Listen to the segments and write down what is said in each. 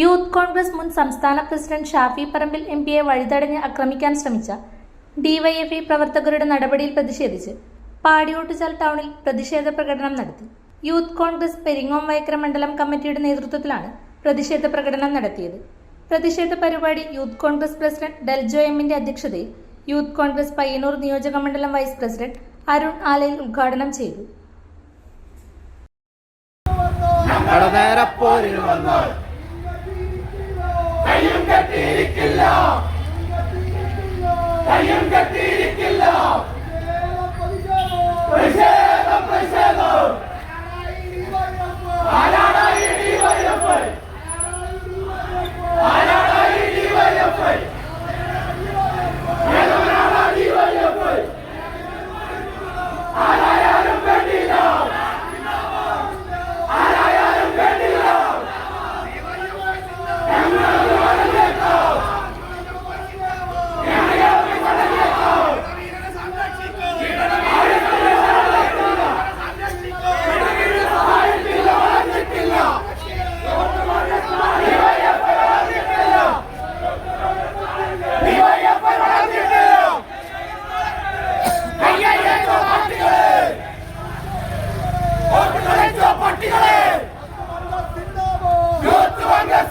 Youth Congress മുൻ സംസ്ഥാന president Shafi Parambil M പിയെ വഴിതടഞ്ഞ് ആക്രമിക്കാൻ ശ്രമിച്ച ഡിവൈഎഫ്ഐ പ്രവർത്തകരുടെ നടപടിയിൽ പ്രതിഷേധിച്ച് പാടിയോട്ടുചാൽ ടൗണിൽ പ്രതിഷേധ പ്രകടനം നടത്തി. യൂത്ത് കോൺഗ്രസ് പെരിങ്ങോം വൈക്കര മണ്ഡലം കമ്മിറ്റിയുടെ നേതൃത്വത്തിലാണ് പ്രതിഷേധ പ്രകടനം നടത്തിയത്. പ്രതിഷേധ പരിപാടി യൂത്ത് കോൺഗ്രസ് പ്രസിഡന്റ് ഡെൽജോ എമ്മിന്റെ അധ്യക്ഷതയിൽ യൂത്ത് കോൺഗ്രസ് പയ്യന്നൂർ നിയോജക മണ്ഡലം വൈസ് പ്രസിഡന്റ് അരുൺ ആലയിൽ ഉദ്ഘാടനം ചെയ്തു. ഞങ്ങളുടെ കയ്യും പോരിൽ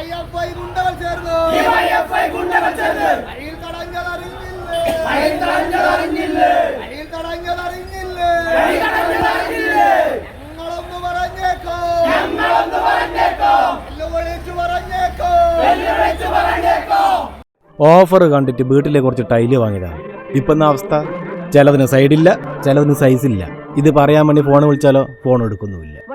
ചേർന്ന് ഡിവൈഎഫ്ഐ ഗുണ്ടകൾ ചേർന്ന്. ഡിവൈഎഫ്ഐ ഗുണ്ടകൾ ചേർന്ന്. വഴിയിൽ തടഞ്ഞത് അറിഞ്ഞില്ലേ? വഴിയിൽ തടഞ്ഞത് അറിഞ്ഞില്ലേ? വഴിയിൽ തടഞ്ഞത് അറിഞ്ഞില്ലേ? വഴി തടഞ്ഞത് അറിഞ്ഞില്ലേ? ഞങ്ങളൊന്ന് പറഞ്ഞേക്കോ. ഞങ്ങളൊന്ന് പറഞ്ഞേക്കോ. വെല്ലുവിളിച്ചു പറഞ്ഞേക്കോ. വെല്ലുവിളിച്ചു പറഞ്ഞേക്കോ. ഓഫർ കണ്ടിട്ട് വീട്ടിലെ കുറച്ച് ടൈൽ വാങ്ങിയതാണ് ഇപ്പം എന്ന അവസ്ഥ? ചിലതിന് സൈഡില്ല ചിലതിന് സൈസില്ല ഇത് പറയാൻ വേണ്ടി ഫോൺ വിളിച്ചാലോ? ഫോൺ എടുക്കുന്നുമില്ല.